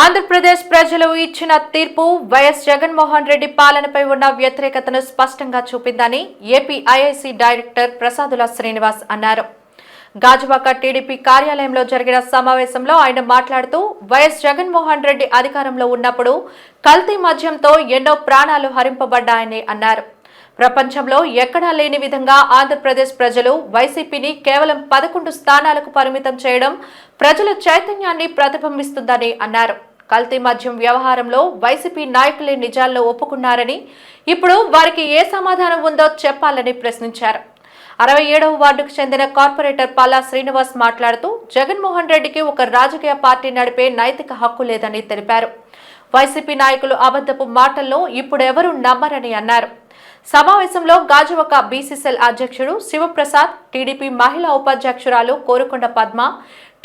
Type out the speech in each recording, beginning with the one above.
ఆంధ్రప్రదేశ్ ప్రజలు ఇచ్చిన తీర్పు వైఎస్ జగన్మోహన్ రెడ్డి పాలనపై ఉన్న వ్యతిరేకతను స్పష్టంగా చూపిందని AP IIC director Prasadula Srinivas అన్నారు. గాజువాక టీడీపీ కార్యాలయంలో జరిగిన సమావేశంలో ఆయన మాట్లాడుతూ వైఎస్ జగన్మోహన్ రెడ్డి అధికారంలో ఉన్నప్పుడు కల్తీ మద్యంతో ఎన్నో ప్రాణాలు హరింపబడ్డాయని అన్నారు. ప్రపంచంలో ఎక్కడా లేని విధంగా ఆంధ్రప్రదేశ్ ప్రజలు వైసీపీని కేవలం పదకొండు స్థానాలకు పరిమితం చేయడం ప్రజల చైతన్యాన్ని ప్రతిబింబిస్తుందని అన్నారు. కల్తీ మద్యం వ్యవహారంలో వైసీపీ నాయకులే నిజాల్లో ఒప్పుకున్నారని ఇప్పుడు వారికి ఏ సమాధానం ఉందో చెప్పాలని ప్రశ్నించారు. అరవై ఏడవ వార్డుకు చెందిన కార్పొరేటర్ పాలా శ్రీనివాస్ మాట్లాడుతూ జగన్మోహన్ రెడ్డికి ఒక రాజకీయ పార్టీ నడిపే నైతిక హక్కు లేదని తెలిపారు. వైసీపీ నాయకులు అబద్ధపు మాటల్లో ఇప్పుడెవరూ నమ్మరని అన్నారు. సమావేశంలో గాజువక బీసీసీఎల్ అధ్యక్షుడు శివప్రసాద్ టీడీపీ మహిళా ఉపాధ్యక్షురాలు కోరుకొండ పద్మ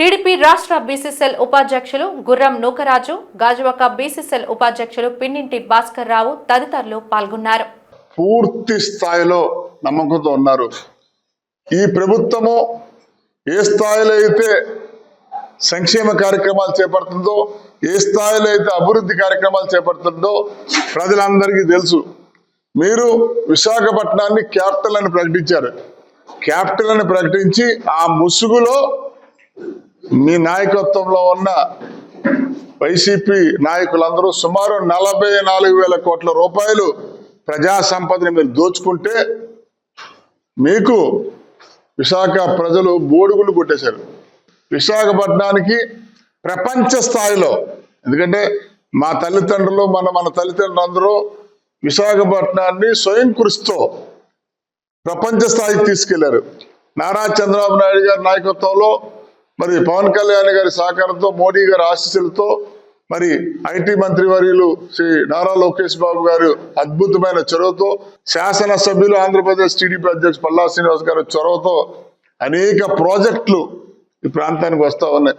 టీడీపీ రాష్ట్ర బీసీసీఎల్ ఉపాధ్యక్షులు గుర్రం నూకరాజు గాజువాక బీసీసీఎల్ ఉపాధ్యక్షులు పిన్నింటి భాస్కర్ రావు తదితరులు పాల్గొన్నారు. పూర్తి స్థాయిలో నమ్మకంతో ఉన్నారు. ఈ ప్రభుత్వము ఏ స్థాయిలో అయితే సంక్షేమ కార్యక్రమాలు చేపడుతుందో ఏ స్థాయిలో అయితే అభివృద్ధి కార్యక్రమాలు చేపడుతుందో ప్రజలందరికీ తెలుసు. మీరు విశాఖపట్నాన్ని క్యాపిటల్ అని ప్రకటించారు. క్యాపిటల్ అని ప్రకటించి ఆ ముసుగులో మీ నాయకత్వంలో ఉన్న వైసీపీ నాయకులందరూ సుమారు నలభై నాలుగు వేల కోట్ల రూపాయలు ప్రజా సంపదని మీరు దోచుకుంటే మీకు విశాఖ ప్రజలు బోడుగులు కొట్టేశారు. విశాఖపట్నానికి ప్రపంచ స్థాయిలో ఎందుకంటే మా తల్లిదండ్రులు మన మన తల్లిదండ్రులు అందరూ విశాఖపట్నాన్ని స్వయం కృషితో ప్రపంచ స్థాయికి తీసుకెళ్ళారు. నారా చంద్రబాబు నాయుడు గారి నాయకత్వంలో మరి పవన్ కళ్యాణ్ గారి సహకారంతో మోడీ గారి ఆశీస్సులతో మరి ఐటీ మంత్రి వర్యులు శ్రీ నారా లోకేష్ బాబు గారు అద్భుతమైన చొరవతో శాసనసభ్యులు ఆంధ్రప్రదేశ్ టీడీపీ అధ్యక్షుడు పల్లా శ్రీనివాస్ గారి చొరవతో అనేక ప్రాజెక్టులు ఈ ప్రాంతానికి వస్తూ ఉన్నాయి.